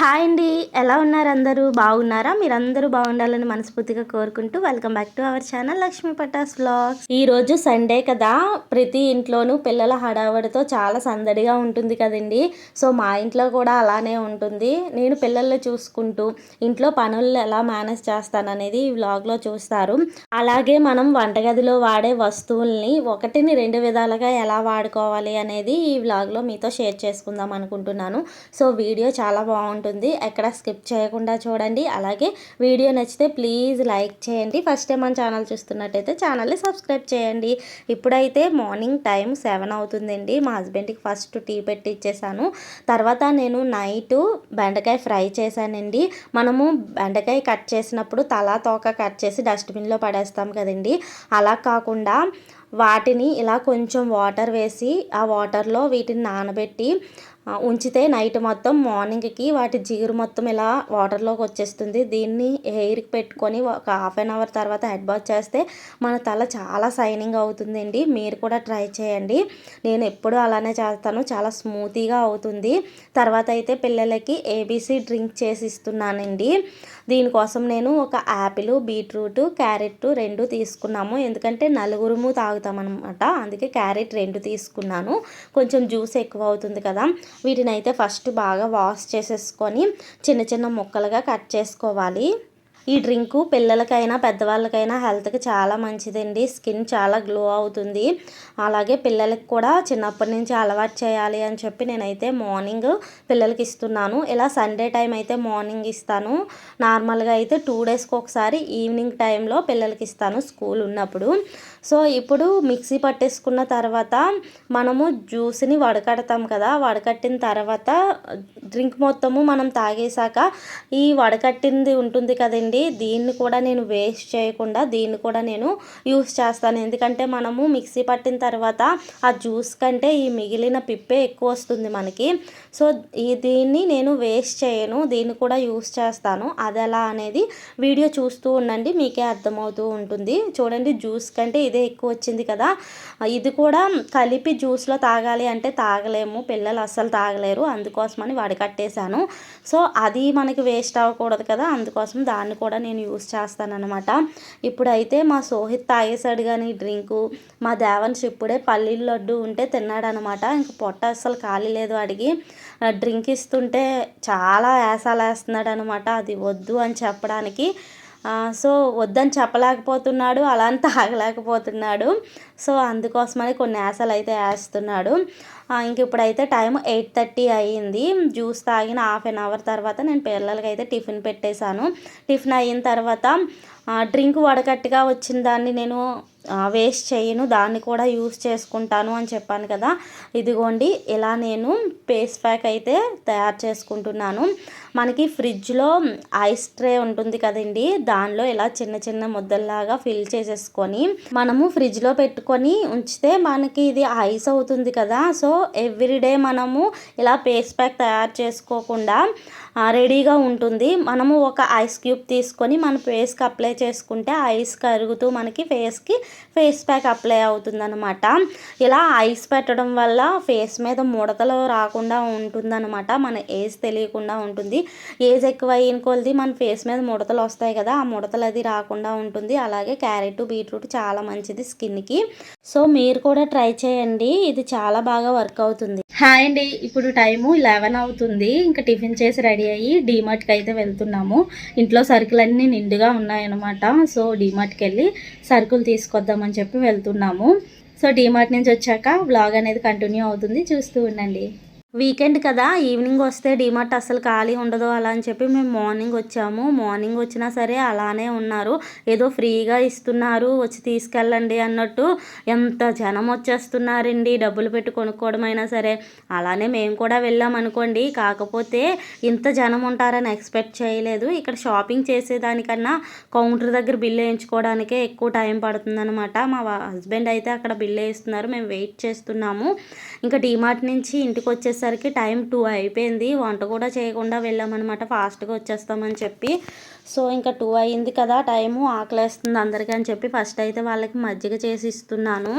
Hi అండి. ఎలా ఉన్నారు అందరూ? బాగున్నారా? మీరందరూ బాగుండాలని మనస్ఫూర్తిగా కోరుకుంటూ welcome back to our channel Lakshmi Patas vlogs ఈ రోజు సండే కదా. ప్రతి ఇంట్లోనూ పిల్లల హడావడితో చాలా సందడిగా ఉంటుంది కదండి. సో మా ఇంట్లో కూడా అలానే ఉంటుంది. నేను పిల్లల్ని చూసుకుంటూ ఇంట్లో పనులు ఎలా మేనేజ్ చేస్తాననేది ఈ వ్లాగ్లో చూస్తారు. అలాగే మనం వంటగదిలో వాడే వస్తువుల్ని ఒకటిని రెండు విధాలుగా ఎలా వాడుకోవాలి అనేది ఈ వ్లాగ్లో మీతో షేర్ చేసుకుందాం అనుకుంటున్నాను. సో వీడియో చాలా బాగుంటుంది. ఉంటుంది. ఎక్కడ స్కిప్ చేయకుండా చూడండి. అలాగే వీడియో నచ్చితే ప్లీజ్ లైక్ చేయండి. ఫస్ట్ టైం మన ఛానల్ చూస్తున్నట్టయితే ఛానల్ని సబ్స్క్రైబ్ చేయండి. ఇప్పుడైతే మార్నింగ్ టైం సెవెన్ అవుతుందండి. మా హస్బెండ్కి ఫస్ట్ టీ పెట్టి ఇచ్చేసాను. తర్వాత నేను నైట్ బెండకాయ ఫ్రై చేశానండి. మనము బెండకాయ కట్ చేసినప్పుడు తలా తోక కట్ చేసి డస్ట్బిన్లో పడేస్తాం కదండి. అలా కాకుండా వాటిని ఇలా కొంచెం వాటర్ వేసి ఆ వాటర్లో వీటిని నానబెట్టి ఉంచితే నైట్ మొత్తం మార్నింగ్కి వాటి జిగురు మొత్తం ఇలా వాటర్లోకి వచ్చేస్తుంది. దీన్ని హెయిర్కి పెట్టుకొని ఒక హాఫ్ అన్ అవర్ తర్వాత హెడ్ బాత్ చేస్తే మన తల చాలా షైనింగ్ అవుతుందండి. మీరు కూడా ట్రై చేయండి. నేను ఎప్పుడూ అలానే చేస్తాను. చాలా స్మూతీగా అవుతుంది. తర్వాత అయితే పిల్లలకి ఏబీసీ డ్రింక్ చేసి ఇస్తున్నానండి. దీనికోసం నేను ఒక యాపిల్ బీట్రూట్ క్యారెట్ రెండు తీసుకున్నాము. ఎందుకంటే నలుగురుము తాగుతామన్నమాట. అందుకే క్యారెట్ రెండు తీసుకున్నాను. కొంచెం జ్యూస్ ఎక్కువ అవుతుంది కదా. వీటిని అయితే ఫస్ట్ బాగా వాష్ చేసేసుకొని చిన్న చిన్న ముక్కలుగా కట్ చేసుకోవాలి. ఈ డ్రింకు పిల్లలకైనా పెద్దవాళ్ళకైనా హెల్త్కి చాలా మంచిదండి. స్కిన్ చాలా గ్లో అవుతుంది. అలాగే పిల్లలకి కూడా చిన్నప్పటి నుంచి అలవాటు చేయాలి అని చెప్పి నేనైతే మార్నింగ్ పిల్లలకి ఇస్తున్నాను. ఇలా సండే టైం అయితే మార్నింగ్ ఇస్తాను. నార్మల్గా అయితే టూ డేస్కి ఒకసారి ఈవినింగ్ టైంలో పిల్లలకి ఇస్తాను స్కూల్ ఉన్నప్పుడు. సో ఇప్పుడు మిక్సీ పట్టేసుకున్న తర్వాత మనము జ్యూస్ని వడకడతాం కదా వడకట్టిన తర్వాత డ్రింక్ మొత్తము మనం తాగేశాక ఈ వడకట్టింది ఉంటుంది కదండి దీన్ని కూడా నేను వేస్ట్ చేయకుండా దీన్ని కూడా నేను యూస్ చేస్తాను. ఎందుకంటే మనము మిక్సీ పట్టిన తర్వాత ఆ జ్యూస్ కంటే ఈ మిగిలిన పిప్పే ఎక్కువ వస్తుంది మనకి. సో ఈ దీన్ని నేను వేస్ట్ చేయను. దీన్ని కూడా యూస్ చేస్తాను. అది ఎలా అనేది వీడియో చూస్తూ ఉండండి. మీకే అర్థమవుతూ ఉంటుంది. చూడండి జ్యూస్ కంటే ఇదే ఎక్కువ వచ్చింది కదా. ఇది కూడా కలిపి జ్యూస్లో తాగాలి అంటే తాగలేము. పిల్లలు అస్సలు తాగలేరు. అందుకోసమని వడకట్టేశాను సో అది మనకి వేస్ట్ అవ్వకూడదు కదా. అందుకోసం దాన్ని కూడా నేను యూస్ చేస్తానన్నమాట. ఇప్పుడైతే మా సోహిత్ తాగేశాడు కానీ డ్రింకు మా దేవన్స్ ఇప్పుడే పల్లీల లడ్డు ఉంటే తిన్నాడనమాట ఇంక పొట్ట అస్సలు ఖాళీ లేదు అడిగి డ్రింక్ ఇస్తుంటే చాలా యాసాలు వేస్తున్నాడు అనమాట అది వద్దు అని చెప్పడానికి సో వద్దని చెప్పలేకపోతున్నాడు అలా అని తాగలేకపోతున్నాడు. సో అందుకోసమని కొన్ని యాసలు అయితే వేస్తున్నాడు ఇంక ఇప్పుడైతే టైం ఎయిట్ థర్టీ అయ్యింది. జ్యూస్ తాగిన హాఫ్ అన్ అవర్ తర్వాత నేను పిల్లలకి అయితే టిఫిన్ పెట్టేశాను. టిఫిన్ అయిన తర్వాత డ్రింక్ వడకట్టుగా వచ్చిన దాన్ని నేను వేస్ట్ చేయను. దాన్ని కూడా యూస్ చేసుకుంటాను అని చెప్పాను కదా. ఇదిగోండి ఇలా నేను పేస్ ప్యాక్ అయితే తయారు చేసుకుంటున్నాను. మనకి ఫ్రిడ్జ్లో ఐస్ ట్రే ఉంటుంది కదండి దానిలో ఇలా చిన్న చిన్న ముద్దల్లాగా ఫిల్ చేసేసుకొని మనము ఫ్రిడ్జ్లో పెట్టుకొని ఉంచితే మనకి ఇది ఐస్ అవుతుంది కదా. సో ఎవ్రీడే మనము ఇలా పేస్ ప్యాక్ తయారు చేసుకోకుండా రెడీగా ఉంటుంది. మనము ఒక ఐస్ క్యూబ్ తీసుకొని మన ఫేస్కి అప్లై చేసుకుంటే ఐస్ కరుగుతూ మనకి ఫేస్కి ఫేస్ ప్యాక్ అప్లై అవుతుందనమాట ఇలా ఐస్ పెట్టడం వల్ల ఫేస్ మీద ముడతలు రాకుండా ఉంటుందన్నమాట. మన ఏజ్ తెలియకుండా ఉంటుంది. ఏజ్ ఎక్కువ అయిన కొలది మన ఫేస్ మీద ముడతలు వస్తాయి కదా ఆ ముడతలు అది రాకుండా ఉంటుంది. అలాగే క్యారెట్ బీట్రూట్ చాలా మంచిది స్కిన్కి. సో మీరు కూడా ట్రై చేయండి. ఇది చాలా బాగా వర్క్ అవుతుంది. హాయ్ అండి. ఇప్పుడు టైము లెవెన్ అవుతుంది. ఇంకా టిఫిన్ చేసి రెడీ అయ్యి డీమార్ట్కి అయితే వెళ్తున్నాము. ఇంట్లో సరుకులన్నీ నిండుగా ఉన్నాయన్నమాట. సో డీమార్ట్కి వెళ్ళి సరుకులు తీసుకొద్దామని చెప్పి వెళ్తున్నాము. సో డీమార్ట్ నుంచి వచ్చాక బ్లాగ్ అనేది కంటిన్యూ అవుతుంది. చూస్తూ ఉండండి. వీకెండ్ కదా ఈవినింగ్ వస్తే డిమార్ట్ అసలు ఖాళీ ఉండదు అలా అని చెప్పి మేము మార్నింగ్ వచ్చాము. మార్నింగ్ వచ్చినా సరే అలానే ఉన్నారు. ఏదో ఫ్రీగా ఇస్తున్నారు వచ్చి తీసుకెళ్ళండి అన్నట్టు ఎంత జనం వచ్చేస్తున్నారండి. డబ్బులు పెట్టి కొనుక్కోవడమైనా సరే అలానే మేము కూడా వెళ్ళాం అనుకోండి. కాకపోతే ఇంత జనం ఉంటారని ఎక్స్పెక్ట్ చేయలేదు. ఇక్కడ షాపింగ్ చేసేదానికన్నా కౌంటర్ దగ్గర బిల్ వేయించుకోవడానికే ఎక్కువ టైం పడుతుందనమాట మా హస్బెండ్ అయితే అక్కడ బిల్ వేస్తున్నారు మేము వెయిట్ చేస్తున్నాము. ఇంకా డీమార్ట్ నుంచి ఇంటికి వచ్చేసరికి టైం టూ అయిపోయింది. వంట కూడా చేయకుండా వెళ్ళామన్నమాట. ఫాస్ట్గా వచ్చేస్తామని చెప్పి. సో ఇంకా టూ అయింది కదా టైము ఆకలేస్తుంది అందరికీ అని చెప్పి ఫస్ట్ అయితే వాళ్ళకి మజ్జిగ చేసి ఇస్తున్నాను.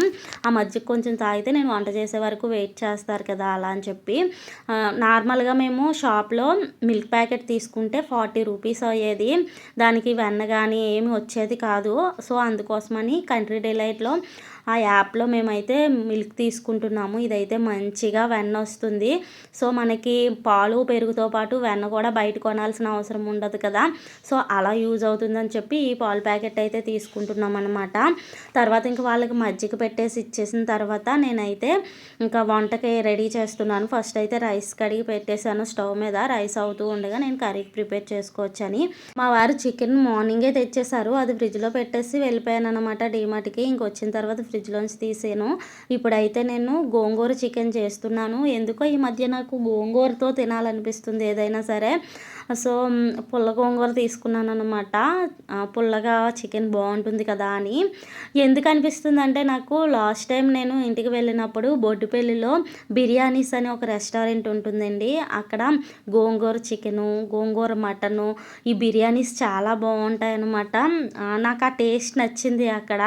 ఆ మజ్జిగ కొంచెం తాగితే నేను వంట చేసే వరకు వెయిట్ చేస్తారు కదా అలా అని చెప్పి. నార్మల్గా మేము షాప్లో మిల్క్ ప్యాకెట్ తీసుకుంటే ఫార్టీ రూపీస్ అయ్యేది. దానికి వెన్న కానీ ఏమి వచ్చేది కాదు. సో అందుకోసమని కంట్రీ డిలైట్లో ఆ యాప్లో మేమైతే మిల్క్ తీసుకుంటున్నాము. ఇదైతే మంచిగా వెన్న వస్తుంది. సో మనకి పాలు పెరుగుతో పాటు వెన్న కూడా బయట కొనాల్సిన అవసరం ఉండదు కదా. సో అలా యూజ్ అవుతుందని చెప్పి ఈ పాలు ప్యాకెట్ అయితే తీసుకుంటున్నాం అనమాట తర్వాత ఇంకా వాళ్ళకి మజ్జిగ పెట్టేసి ఇచ్చేసిన తర్వాత నేనైతే ఇంకా వంటకి రెడీ చేస్తున్నాను. ఫస్ట్ అయితే రైస్ కడిగి పెట్టేశాను స్టవ్ మీద. రైస్ అవుతూ ఉండగా నేను కర్రీకి ప్రిపేర్ చేసుకోవచ్చని. మా వారు చికెన్ మార్నింగే తెచ్చేసారు అది ఫ్రిడ్జ్లో పెట్టేసి వెళ్ళిపోయాను అనమాట డీమార్ట్కి ఇంకొచ్చిన తర్వాత ఫ్రిడ్జ్ ఫ్రిడ్జ్లోంచి తీసాను. ఇప్పుడైతే నేను గోంగూర చికెన్ చేస్తున్నాను. ఎందుకో ఈ మధ్య నాకు గోంగూరతో తినాలనిపిస్తుంది ఏదైనా సరే. సో పుల్ల గోంగూర తీసుకున్నాను అనమాట పుల్లగా చికెన్ బాగుంటుంది కదా అని. ఎందుకు అనిపిస్తుంది అంటే నాకు లాస్ట్ టైం నేను ఇంటికి వెళ్ళినప్పుడు బొడ్డుపల్లిలో బిర్యానీస్ అని ఒక రెస్టారెంట్ ఉంటుందండి. అక్కడ గోంగూర చికెను గోంగూర మటను ఈ బిర్యానీస్ చాలా బాగుంటాయి అనమాట నాకు ఆ టేస్ట్ నచ్చింది అక్కడ.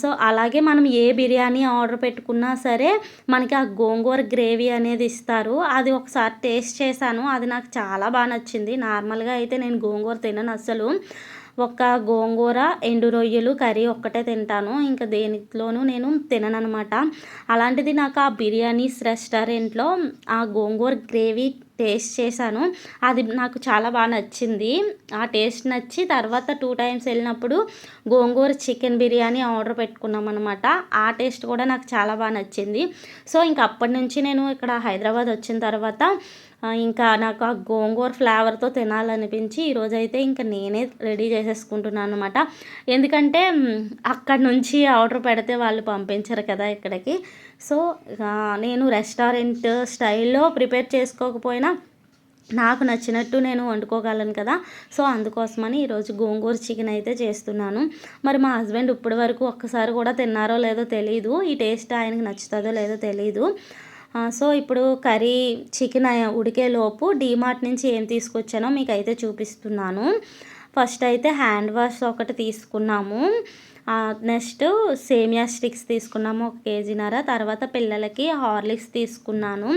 సో అలాగే మనం ఏ బిర్యానీ ఆర్డర్ పెట్టుకున్నా సరే మనకి ఆ గోంగూర గ్రేవీ అనేది ఇస్తారు. అది ఒకసారి టేస్ట్ చేశాను. అది నాకు చాలా బాగా నచ్చింది. నార్మల్గా అయితే నేను గోంగూర తినను అసలు. ఒక గోంగూర ఎండు రొయ్యలు కర్రీ ఒక్కటే తింటాను. ఇంకా దేనిలోనూ నేను తిననమాట అలాంటిది నాకు ఆ బిర్యానీస్ రెస్టారెంట్లో ఆ గోంగూర గ్రేవీ టేస్ట్ చేశాను. అది నాకు చాలా బాగా నచ్చింది. ఆ టేస్ట్ నచ్చి తర్వాత టూ టైమ్స్ వెళ్ళినప్పుడు గోంగూర చికెన్ బిర్యానీ ఆర్డర్ పెట్టుకున్నాం అనమాట ఆ టేస్ట్ కూడా నాకు చాలా బాగా నచ్చింది. సో ఇంకా అప్పటి నుంచి నేను ఇక్కడ హైదరాబాద్ వచ్చిన తర్వాత ఇంకా నాకు ఆ గోంగూర ఫ్లేవర్తో తినాలనిపించి ఈరోజైతే ఇంకా నేనే రెడీ చేసేసుకుంటున్నాను అనమాట ఎందుకంటే అక్కడ నుంచి ఆర్డర్ పెడితే వాళ్ళు పంపించరు కదా ఇక్కడికి. సో నేను రెస్టారెంట్ స్టైల్లో ప్రిపేర్ చేసుకోకపోయినా నాకు నచ్చినట్టు నేను వండుకోగలను కదా. సో అందుకోసమని ఈరోజు గోంగూర చికెన్ అయితే చేస్తున్నాను. మరి మా హస్బెండ్ ఇప్పటి వరకు ఒక్కసారి కూడా తిన్నారో లేదో తెలియదు ఈ టేస్ట్ ఆయనకి నచ్చుతుందో లేదో తెలియదు సో ఇప్పుడు కర్రీ చికెన్ ఉడికేలోపు డీమార్ట్ నుంచి ఏం తీసుకొచ్చానో మీకు అయితే చూపిస్తున్నాను. ఫస్ట్ అయితే హ్యాండ్ వాష్ ఒకటి తీసుకున్నాము. నెక్స్ట్ సేమియా స్టిక్స్ తీసుకున్నాము ఒక కేజీన్నర తర్వాత పిల్లలకి హార్లిక్స్ తీసుకున్నాను.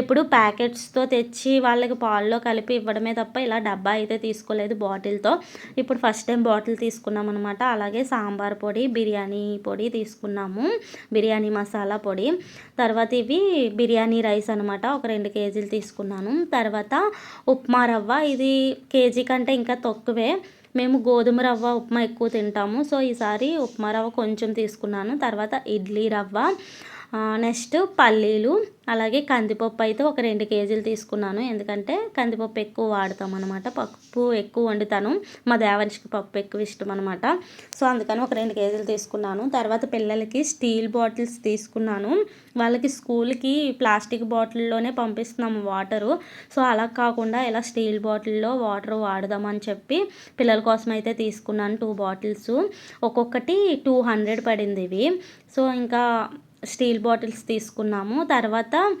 ఎప్పుడు ప్యాకెట్స్తో తెచ్చి వాళ్ళకి పాల్లో కలిపి ఇవ్వడమే తప్ప ఇలా డబ్బా అయితే తీసుకోలేదు బాటిల్తో. ఇప్పుడు ఫస్ట్ టైం బాటిల్ తీసుకున్నాం అనమాట అలాగే సాంబార్ పొడి బిర్యానీ పొడి తీసుకున్నాము. బిర్యానీ మసాలా పొడి. తర్వాత ఇవి బిర్యానీ రైస్ అనమాట ఒక రెండు కేజీలు తీసుకున్నాను. తర్వాత ఉప్మా రవ్వ. ఇది కేజీ కంటే ఇంకా తక్కువే. మేము గోధుమ రవ్వ ఉప్మా ఎక్కువ తింటాము. సో ఈసారి ఉప్మా రవ్వ కొంచెం తీసుకున్నాను. తర్వాత ఇడ్లీ రవ్వ. నెక్స్ట్ పల్లీలు అలాగే కందిపప్పు అయితే ఒక రెండు కేజీలు తీసుకున్నాను. ఎందుకంటే కందిపప్పు ఎక్కువ వాడతాం అనమాట పప్పు ఎక్కువ వండుతాను. మా దేవరిష్కి పప్పు ఎక్కువ ఇష్టం అనమాట సో అందుకని ఒక రెండు కేజీలు తీసుకున్నాను. తర్వాత పిల్లలకి స్టీల్ బాటిల్స్ తీసుకున్నాను. వాళ్ళకి స్కూల్కి ప్లాస్టిక్ బాటిల్లోనే పంపిస్తున్నాము వాటరు. సో అలా కాకుండా ఇలా స్టీల్ బాటిల్లో వాటర్ వాడదామని చెప్పి పిల్లల కోసం అయితే తీసుకున్నాను టూ బాటిల్స్. ఒక్కొక్కటి టూ హండ్రెడ్ పడింది ఇవి. సో ఇంకా స్టీల్ బాటిల్స్ తీసుకున్నాము. తర్వాత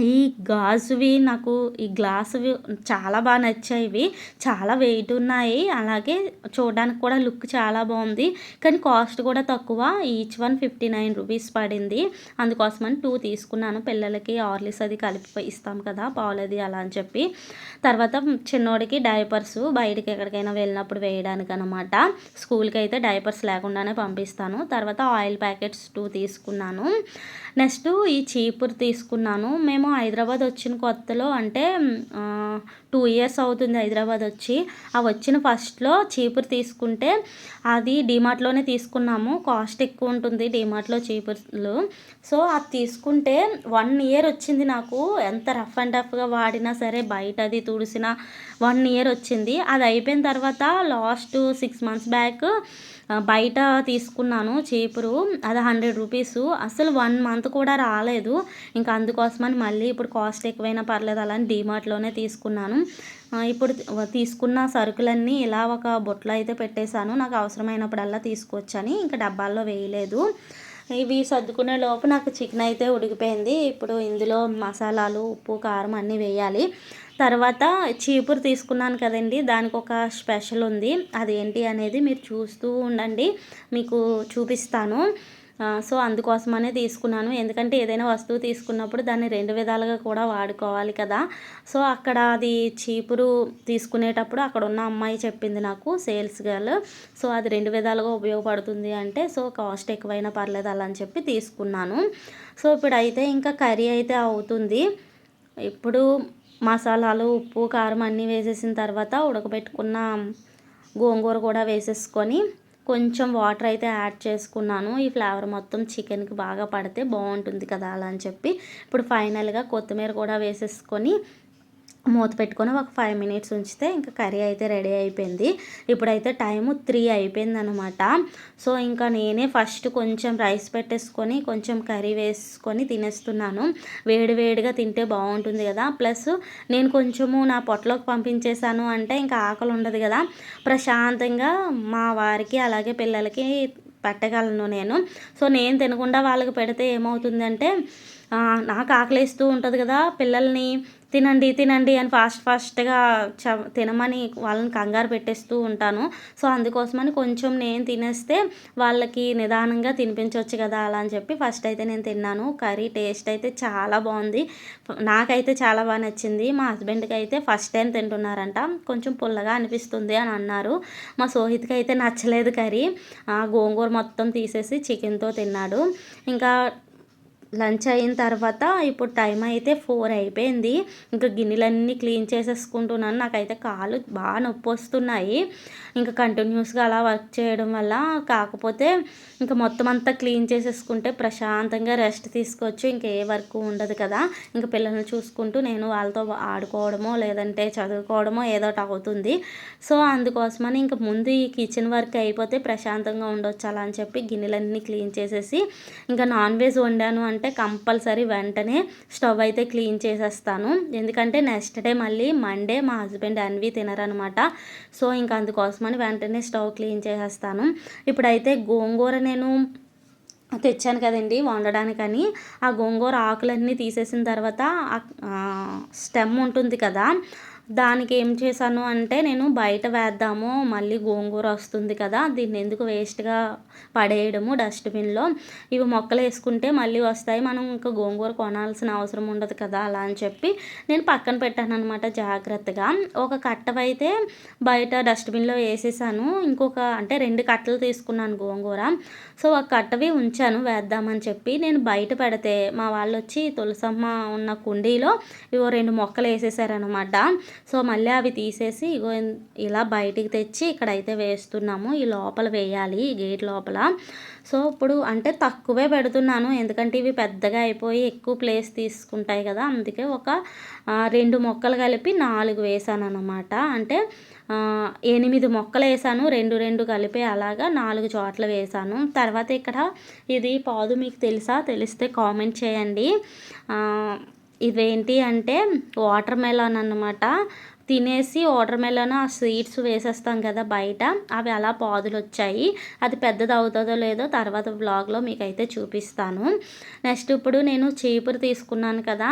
ఈ గాజువి నాకు ఈ గ్లాసువి చాలా బాగా నచ్చాయి. చాలా వెయిట్ ఉన్నాయి. అలాగే చూడడానికి కూడా లుక్ చాలా బాగుంది. కానీ కాస్ట్ కూడా తక్కువ. Each one fifty nine rupees పడింది. అందుకోసమని టూ తీసుకున్నాను. పిల్లలకి ఆర్లిస్ అది కలిపి ఇస్తాం కదా పాలది అలా అని చెప్పి. తర్వాత చిన్నోడికి డైపర్స్ బయటికి ఎక్కడికైనా వెళ్ళినప్పుడు వేయడానికి అనమాట స్కూల్కి అయితే డైపర్స్ లేకుండానే పంపిస్తాను. తర్వాత ఆయిల్ ప్యాకెట్స్ టూ తీసుకున్నాను. నెక్స్ట్ ఈ చీపురు తీసుకున్నాను. మేము హైదరాబాద్ వచ్చిన కొత్తలో అంటే టూ ఇయర్స్ అవుతుంది హైదరాబాద్ వచ్చి. ఆ వచ్చిన ఫస్ట్లో చీపురు తీసుకుంటే అది డిమార్ట్లోనే తీసుకున్నాము. కాస్ట్ ఎక్కువ ఉంటుంది డిమార్ట్లో చీపుర్లు. సో అది తీసుకుంటే వన్ ఇయర్ వచ్చింది నాకు. ఎంత రఫ్ అండ్ టఫ్గా వాడినా సరే బయట అది తుడిసిన వన్ ఇయర్ వచ్చింది. అది అయిపోయిన తర్వాత లాస్ట్ సిక్స్ మంత్స్ బ్యాక్ బయట తీసుకున్నాను చీపురు. అది హండ్రెడ్ రూపీస్. అసలు వన్ మంత్ కూడా రాలేదు. ఇంకా అందుకోసమని మళ్ళీ ఇప్పుడు కాస్ట్ ఎక్కువైనా పర్లేదు. అలా అని డీమార్ట్లోనే తీసుకున్నాను. ఇప్పుడు తీసుకున్న సరుకులన్నీ ఇలా ఒక బొట్లో అయితే పెట్టేశాను. నాకు అవసరమైనప్పుడల్లా తీసుకొచ్చని. ఇంకా డబ్బాల్లో వేయలేదు. ఇవి సర్దుకునే లోపు నాకు చికెన్ అయితే ఉడికిపోయింది. ఇప్పుడు ఇందులో మసాలాలు ఉప్పు కారం అన్నీ వేయాలి. తర్వాత చీపురు తీసుకున్నాను కదండి. దానికి ఒక స్పెషల్ ఉంది. అదేంటి అనేది మీరు చూస్తూ ఉండండి. మీకు చూపిస్తాను. సో అందుకోసమనే తీసుకున్నాను. ఎందుకంటే ఏదైనా వస్తువు తీసుకున్నప్పుడు దాన్ని రెండు విధాలుగా కూడా వాడుకోవాలి కదా. సో అక్కడ అది చీపురు తీసుకునేటప్పుడు అక్కడ ఉన్న అమ్మాయి చెప్పింది నాకు సేల్స్ గర్ల్. సో అది రెండు విధాలుగా ఉపయోగపడుతుంది అంటే సో కాస్ట్ ఎక్కువైనా పర్లేదు అలా అని చెప్పి తీసుకున్నాను. సో ఇప్పుడైతే ఇంకా కర్రీ అయితే అవుతుంది. ఇప్పుడు మసాలాలు ఉప్పు కారం అన్నీ వేసేసిన తర్వాత ఉడకబెట్టుకున్న గోంగూర కూడా వేసేసుకొని కొంచెం వాటర్ అయితే యాడ్ చేసుకున్నాను. ఈ ఫ్లేవర్ మొత్తం చికెన్కి బాగా పడితే బాగుంటుంది కదా అలా అని చెప్పి. ఇప్పుడు ఫైనల్గా కొత్తిమీర కూడా వేసేసుకొని మూత పెట్టుకొని ఒక ఫైవ్ మినిట్స్ ఉంచితే ఇంకా కర్రీ అయితే రెడీ అయిపోయింది. ఇప్పుడైతే టైము త్రీ అయిపోయింది అనమాట సో ఇంకా నేనే ఫస్ట్ కొంచెం రైస్ పెట్టేసుకొని కొంచెం కర్రీ వేసుకొని తినేస్తున్నాను. వేడి వేడిగా తింటే బాగుంటుంది కదా. ప్లస్ నేను కొంచెము నా పొట్టలోకి పంపించేశాను అంటే ఇంకా ఆకలి ఉండదు కదా. ప్రశాంతంగా మా వారికి అలాగే పిల్లలకి పెట్టగలను నేను. సో నేను తినకుండా వాళ్ళకి పెడితే ఏమవుతుందంటే నాకు ఆకలిస్తూ ఉంటుంది కదా పిల్లల్ని తినండి తినండి అని ఫాస్ట్ ఫాస్ట్గా చ తినమని వాళ్ళని కంగారు పెట్టేస్తూ ఉంటాను. సో అందుకోసమని కొంచెం నేను తినేస్తే వాళ్ళకి నిదానంగా తినిపించవచ్చు కదా అలా అని చెప్పి ఫస్ట్ అయితే నేను తిన్నాను. కర్రీ టేస్ట్ అయితే చాలా బాగుంది. నాకైతే చాలా బాగా నచ్చింది. మా హస్బెండ్కి అయితే ఫస్ట్ టైం తింటున్నారంట. కొంచెం పుల్లగా అనిపిస్తుంది అని అన్నారు. మా సోహిత్కి అయితే నచ్చలేదు కర్రీ. గోంగూర మొత్తం తీసేసి చికెన్తో తిన్నాడు. ఇంకా లంచ్ అయిన తర్వాత ఇప్పుడు టైం అయితే ఫోర్ అయిపోయింది. ఇంకా గిన్నెలన్నీ క్లీన్ చేసేసుకుంటున్నాను. నాకైతే కాలు బాగా నొప్పి వస్తున్నాయి. ఇంకా కంటిన్యూస్గా అలా వర్క్ చేయడం వల్ల కాకపోతే ఇంకా మొత్తం అంతా క్లీన్ చేసేసుకుంటే ప్రశాంతంగా రెస్ట్ తీసుకోవచ్చు. ఇంకా ఏ వర్క్ ఉండదు కదా. ఇంకా పిల్లల్ని చూసుకుంటూ నేను వాళ్ళతో ఆడుకోవడమో లేదంటే చదువుకోవడమో ఏదో ఒకటి అవుతుంది. సో అందుకోసమని ఇంకా ముందు ఈ కిచెన్ వర్క్ అయిపోతే ప్రశాంతంగా ఉండొచ్చు అలా అని చెప్పి గిన్నెలన్నీ క్లీన్ చేసేసి ఇంకా నాన్ వెజ్ వండాను అంటే కంపల్సరీ వెంటనే స్టవ్ అయితే క్లీన్ చేసేస్తాను. ఎందుకంటే నెక్స్ట్ డే మళ్ళీ మండే మా హస్బెండ్ అన్వి తినరనమాట. సో ఇంకా అందుకోసమని వెంటనే స్టవ్ క్లీన్ చేసేస్తాను. ఇప్పుడైతే గోంగూర నేను తెచ్చాను కదండి వండడానికని. ఆ గోంగూర ఆకులన్నీ తీసేసిన తర్వాత స్టెమ్ ఉంటుంది కదా దానికి ఏం చేశాను అంటే నేను బయట వేద్దాము మళ్ళీ గోంగూర వస్తుంది కదా దీన్ని ఎందుకు వేస్ట్గా పడేయడము డస్ట్బిన్లో ఇవి మొక్కలు వేసుకుంటే మళ్ళీ వస్తాయి మనం ఇంకా గోంగూర కొనాల్సిన అవసరం ఉండదు కదా అలా అని చెప్పి నేను పక్కన పెట్టాను అనమాట జాగ్రత్తగా. ఒక కట్టవైతే బయట డస్ట్బిన్లో వేసేసాను ఇంకొక అంటే రెండు కట్టలు తీసుకున్నాను గోంగూర. సో ఒక కట్టవి ఉంచాను వేద్దామని చెప్పి. నేను బయట పెడితే మా వాళ్ళు వచ్చి తులసమ్మ ఉన్న కుండీలో ఇవో రెండు మొక్కలు వేసేసారనమాట సో మళ్ళీ అవి తీసేసి ఇగో ఇలా బయటికి తెచ్చి ఇక్కడైతే వేస్తున్నాము. ఈ లోపల వేయాలి ఈ గేట్ లోపల. సో ఇప్పుడు అంటే తక్కువే పెడుతున్నాను. ఎందుకంటే ఇవి పెద్దగా అయిపోయి ఎక్కువ ప్లేస్ తీసుకుంటాయి కదా. అందుకే ఒక రెండు మొక్కలు కలిపి నాలుగు వేసాను అనమాట అంటే ఎనిమిది మొక్కలు వేసాను రెండు రెండు కలిపి అలాగా నాలుగు చోట్ల వేసాను. తర్వాత ఇక్కడ ఇది పాదు మీకు తెలుసా? తెలిస్తే కామెంట్ చేయండి. ఇదేంటి అంటే వాటర్ మెలాన్ అన్నమాట. తినేసి వాటర్ మెలన్ ఆ సీడ్స్ వేసేస్తాం కదా బయట. అవి అలా పాదులు వచ్చాయి అది పెద్దది అవుతుందో లేదో తర్వాత బ్లాగ్లో మీకు అయితే చూపిస్తాను. నెక్స్ట్ ఇప్పుడు నేను చీపురు తీసుకున్నాను కదా.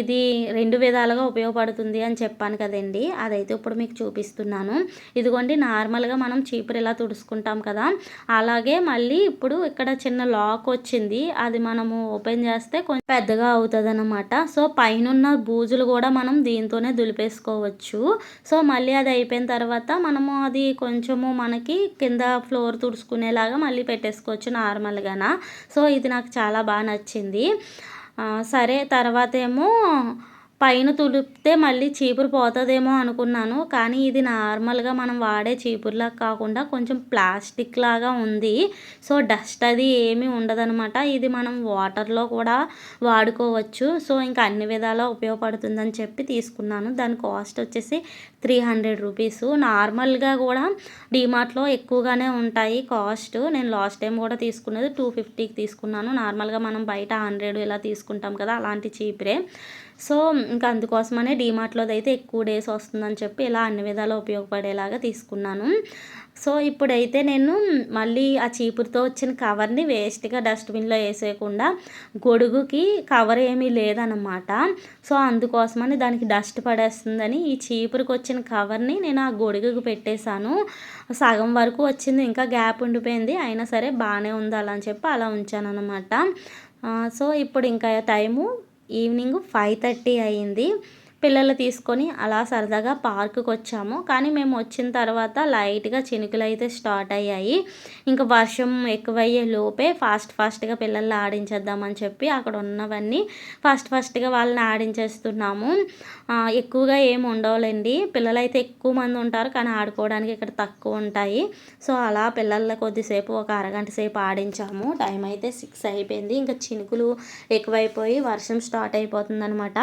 ఇది రెండు విధాలుగా ఉపయోగపడుతుంది అని చెప్పాను కదండి. అదైతే ఇప్పుడు మీకు చూపిస్తున్నాను. ఇదిగోండి నార్మల్గా మనం చీపురు ఇలా తుడుచుకుంటాం కదా. అలాగే మళ్ళీ ఇప్పుడు ఇక్కడ చిన్న లాక్ వచ్చింది. అది మనము ఓపెన్ చేస్తే కొంచెం పెద్దగా అవుతుంది అనమాట సో పైన బూజులు కూడా మనం దీంతోనే దులిపేసుకోవచ్చు. చేసుకోవచ్చు సో మళ్ళీ అది అయిపోయిన తర్వాత మనము అది కొంచెము మనకి కింద ఫ్లోర్ తుడుచుకునేలాగా మళ్ళీ పెట్టేసుకోవచ్చు నార్మల్గాన. సో ఇది నాకు చాలా బాగా నచ్చింది. సరే తర్వాత ఏమో పైన తులిపితే మళ్ళీ చీపురు పోతుందేమో అనుకున్నాను. కానీ ఇది నార్మల్గా మనం వాడే చీపురులా కాకుండా కొంచెం ప్లాస్టిక్ లాగా ఉంది. సో డస్ట్ అది ఏమీ ఉండదనమాట ఇది మనం వాటర్లో కూడా వాడుకోవచ్చు. సో ఇంకా అన్ని విధాలా ఉపయోగపడుతుందని చెప్పి తీసుకున్నాను. దాని కాస్ట్ వచ్చేసి త్రీ హండ్రెడ్ రూపీస్. నార్మల్గా కూడా డిమార్ట్లో ఎక్కువగానే ఉంటాయి కాస్ట్. నేను లాస్ట్ టైం కూడా తీసుకున్నది టూ ఫిఫ్టీకి తీసుకున్నాను. నార్మల్గా మనం బయట హండ్రెడ్ ఇలా తీసుకుంటాం కదా అలాంటి చీపురే. సో ఇంకా అందుకోసమనే డీమార్ట్లోది అయితే ఎక్కువ డేస్ వస్తుందని చెప్పి ఇలా అన్ని విధాలు ఉపయోగపడేలాగా తీసుకున్నాను. సో ఇప్పుడైతే నేను మళ్ళీ ఆ చీపురుతో వచ్చిన కవర్ని వేస్ట్గా డస్ట్బిన్లో వేసేయకుండా గొడుగుకి కవర్ ఏమీ లేదనమాట సో అందుకోసమని దానికి డస్ట్ పడేస్తుందని ఈ చీపురుకు వచ్చిన కవర్ని నేను ఆ గొడుగుకు పెట్టేశాను. సగం వరకు వచ్చింది ఇంకా గ్యాప్ ఉండిపోయింది అయినా సరే బాగానే ఉంది అలా అని చెప్పి అలా ఉంచాను అనమాట సో ఇప్పుడు ఇంకా టైము ఈవినింగ్ ఫైవ్ థర్టీ అయ్యింది. పిల్లలు తీసుకొని అలా సరదాగా పార్కుకి వచ్చాము కానీ మేము వచ్చిన తర్వాత లైట్గా చినుకులు అయితే స్టార్ట్ అయ్యాయి. ఇంకా వర్షం ఎక్కువయ్యే లోపే ఫాస్ట్ ఫాస్ట్గా పిల్లల్ని ఆడించేద్దామని చెప్పి అక్కడ ఉన్నవన్నీ ఫాస్ట్ ఫాస్ట్గా వాళ్ళని ఆడించేస్తున్నాము. ఎక్కువగా ఏమి ఉండవులేండి. పిల్లలు అయితే ఎక్కువ మంది ఉంటారు కానీ ఆడుకోవడానికి ఇక్కడ తక్కువ ఉంటాయి. సో అలా పిల్లల కొద్దిసేపు ఒక అరగంట సేపు ఆడించాము. టైం అయితే సిక్స్ అయిపోయింది. ఇంకా చినుకులు ఎక్కువైపోయి వర్షం స్టార్ట్ అయిపోతుంది అనమాట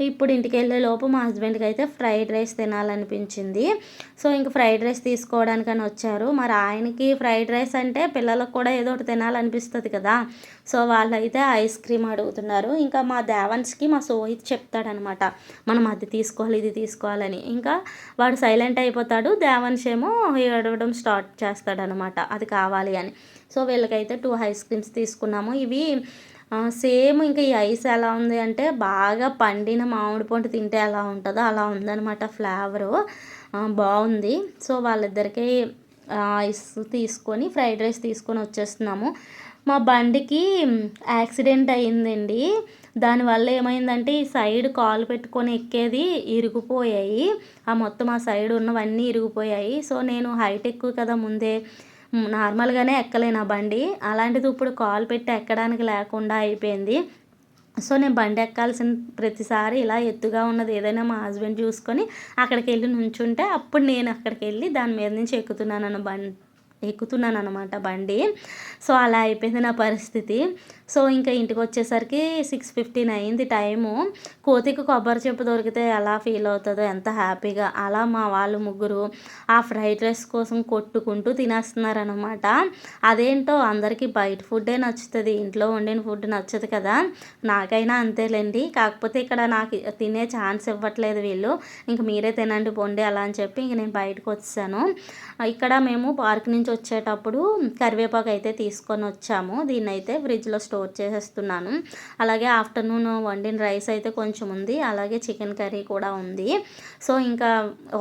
ఇప్పుడు ఇంటికి వెళ్ళే లోపు మా హస్బెండ్కి అయితే ఫ్రైడ్ రైస్ తినాలనిపించింది. సో ఇంక ఫ్రైడ్ రైస్ తీసుకోవడానికని వచ్చారు. మరి ఆయనకి ఫ్రైడ్ రైస్ అంటే పిల్లలకు కూడా ఏదో ఒకటి తినాలనిపిస్తుంది కదా. సో వాళ్ళైతే ఐస్ క్రీమ్ అడుగుతున్నారు. ఇంకా మా దేవన్స్కి మా సోహిత్ చెప్తాడనమాట. మనం అది తీసుకోవాలి ఇది తీసుకోవాలని. ఇంకా వాడు సైలెంట్ అయిపోతాడు. దేవన్స్ ఏమో ఏడవడం స్టార్ట్ చేస్తాడనమాట. అది కావాలి అని. సో వీళ్ళకైతే టూ ఐస్ క్రీమ్స్ తీసుకున్నాము. ఇవి సేమ్ ఇంకా ఈ ఐస్ ఎలా ఉంది అంటే బాగా పండిన మామిడి పండు తింటే ఎలా ఉంటుందో అలా ఉందన్నమాట ఫ్లేవరు. బాగుంది. సో వాళ్ళిద్దరికి ఐస్ తీసుకొని ఫ్రైడ్ రైస్ తీసుకొని వచ్చేస్తున్నాము. మా బండికి యాక్సిడెంట్ అయిందండి దానివల్ల ఏమైందంటే ఈ సైడ్ కాలు పెట్టుకొని ఎక్కేది ఇరిగిపోయాయి. ఆ మొత్తం ఆ సైడ్ ఉన్నవన్నీ ఇరిగిపోయాయి. సో నేను హైటెక్ కదా ముందే నార్మల్గానే ఎక్కలేను ఆ బండి. అలాంటిది ఇప్పుడు కాల్ పెట్టి ఎక్కడానికి లేకుండా అయిపోయింది. సో నేను బండి ఎక్కాల్సిన ప్రతిసారి ఇలా ఎత్తుగా ఉన్నది ఏదైనా మా హస్బెండ్ చూసుకొని అక్కడికి వెళ్ళి నుంచుంటే అప్పుడు నేను అక్కడికి వెళ్ళి దాని మీద నుంచి ఎక్కుతున్నాను బండి ఎక్కుతున్నాను అనమాట బండి. సో అలా అయిపోయింది నా పరిస్థితి. సో ఇంకా ఇంటికి వచ్చేసరికి సిక్స్ ఫిఫ్టీన్ అయింది టైము. కోతికి కొబ్బరి చెప్పు దొరికితే ఎలా ఫీల్ అవుతుందో ఎంత హ్యాపీగా. అలా మా వాళ్ళు ముగ్గురు ఆ ఫ్రైడ్ రైస్ కోసం కొట్టుకుంటూ తినేస్తున్నారనమాట అదేంటో అందరికీ బయట ఫుడ్డే నచ్చుతుంది. ఇంట్లో వండిన ఫుడ్ నచ్చదు కదా. నాకైనా అంతేలేండి. కాకపోతే ఇక్కడ నాకు తినే ఛాన్స్ ఇవ్వట్లేదు వీళ్ళు. ఇంక మీరే తినండి పొండి అలా అని చెప్పి ఇంక నేను బయటకు వచ్చాను ఇక్కడ మేము పార్క్ నుంచి వచ్చేటప్పుడు కరివేపాకు అయితే తీసుకొని వచ్చాము. దీన్ని అయితే ఫ్రిడ్జ్లో స్టోర్ స్టోర్ చేసేస్తున్నాను. అలాగే ఆఫ్టర్నూన్ వండిన రైస్ అయితే కొంచెం ఉంది. అలాగే చికెన్ కర్రీ కూడా ఉంది. సో ఇంకా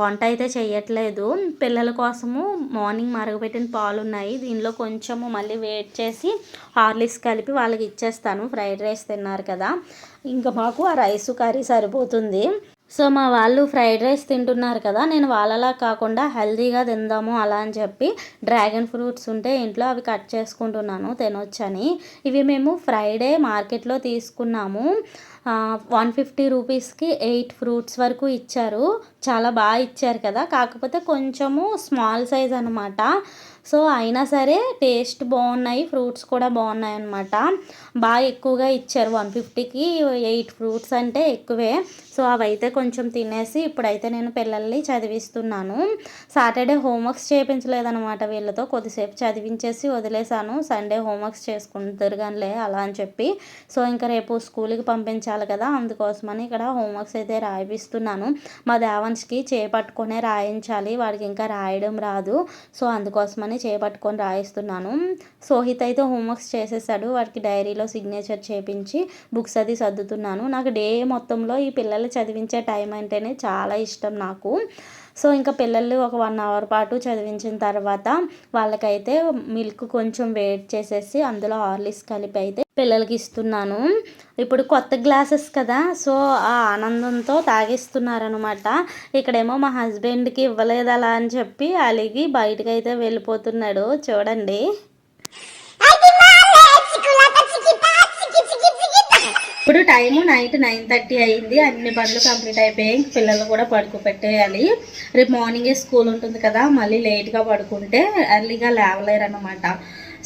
వంట అయితే చేయట్లేదు పిల్లల కోసము మార్నింగ్ మరగపెట్టిన పాలు ఉన్నాయి. దీనిలో కొంచెము మళ్ళీ వేట్ చేసి హార్లిక్స్ కలిపి వాళ్ళకి ఇచ్చేస్తాను. ఫ్రైడ్ రైస్ తిన్నారు కదా. ఇంకా మాకు ఆ రైస్ కర్రీ సరిపోతుంది. సో మా వాళ్ళు ఫ్రైడ్ రైస్ తింటున్నారు కదా నేను వాళ్ళలా కాకుండా హెల్దీగా తిందాము అలా అని చెప్పి డ్రాగన్ ఫ్రూట్స్ ఉంటే ఇంట్లో అవి కట్ చేసుకుంటున్నాను తినొచ్చని. ఇవి మేము ఫ్రైడే మార్కెట్లో తీసుకున్నాము. వన్ ఫిఫ్టీ రూపీస్కి ఎయిట్ ఫ్రూట్స్ వరకు ఇచ్చారు. చాలా బాగా ఇచ్చారు కదా కాకపోతే కొంచెము స్మాల్ సైజ్ అనమాట సో అయినా సరే టేస్ట్ బాగున్నాయి ఫ్రూట్స్ కూడా బాగున్నాయి అనమాట బాగా ఎక్కువగా ఇచ్చారు వన్ ఫిఫ్టీకి ఎయిట్ ఫ్రూట్స్ అంటే ఎక్కువే. సో అవైతే కొంచెం తినేసి ఇప్పుడైతే నేను పిల్లల్ని చదివిస్తున్నాను. సాటర్డే హోంవర్క్స్ చేయించలేదనమాట వీళ్ళతో. కొద్దిసేపు చదివించేసి వదిలేశాను. సండే హోంవర్క్స్ చేసుకుంటారు కానీ అలా అని చెప్పి. సో ఇంకా రేపు స్కూల్కి పంపించాలి కదా అందుకోసమని ఇక్కడ హోంవర్క్స్ అయితే రాయిపిస్తున్నాను మా దేవన్స్కి చేపట్టుకొనే రాయించాలి. వాడికి ఇంకా రాయడం రాదు. సో అందుకోసమని చేపట్టుకొని రాయిస్తున్నాను. సోహిత్ అయితే హోంవర్క్స్ చేసేసాడు. వాడికి డైరీలో సిగ్నేచర్ చేపించి బుక్స్ అది సర్దుతున్నాను. నాకు డే మొత్తంలో ఈ పిల్లలు చదివించే టైం అంటేనే చాలా ఇష్టం నాకు. సో ఇంకా పిల్లలు ఒక వన్ అవర్ పాటు చదివించిన తర్వాత వాళ్ళకైతే మిల్క్ కొంచెం వెయిట్ చేసేసి అందులో హార్లిక్స్ కలిపి అయితే పిల్లలకి ఇస్తున్నాను. ఇప్పుడు కొత్త గ్లాసెస్ కదా సో ఆ ఆనందంతో తాగిస్తున్నారనమాట ఇక్కడేమో మా హస్బెండ్కి ఇవ్వలేదు అలా అని చెప్పి అలిగి బయటకైతే అయితే వెళ్ళిపోతున్నాడు. చూడండి. ఇప్పుడు టైము నైట్ నైన్ థర్టీ అయింది. అన్ని పనులు కంప్లీట్ అయిపోయాయి. పిల్లలు కూడా పడుకోబెట్టేయాలి. రేపు మార్నింగే స్కూల్ ఉంటుంది కదా మళ్ళీ లేట్గా పడుకుంటే ఎర్లీగా లేవలేరు అనమాట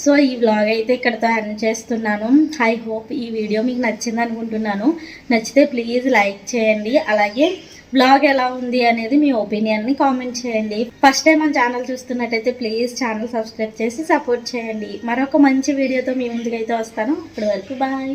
సో ఈ వ్లాగ్ అయితే ఇక్కడతో ఎండ్ చేస్తున్నాను. ఐ హోప్ ఈ వీడియో మీకు నచ్చింది అనుకుంటున్నాను. నచ్చితే ప్లీజ్ లైక్ చేయండి. అలాగే బ్లాగ్ ఎలా ఉంది అనేది మీ ఒపీనియన్ని కామెంట్ చేయండి. ఫస్ట్ టైం మన ఛానల్ చూస్తున్నట్టయితే ప్లీజ్ ఛానల్ సబ్స్క్రైబ్ చేసి సపోర్ట్ చేయండి. మరొక మంచి వీడియోతో మీ ముందుకైతే వస్తాను. అప్పటి వరకు బాయ్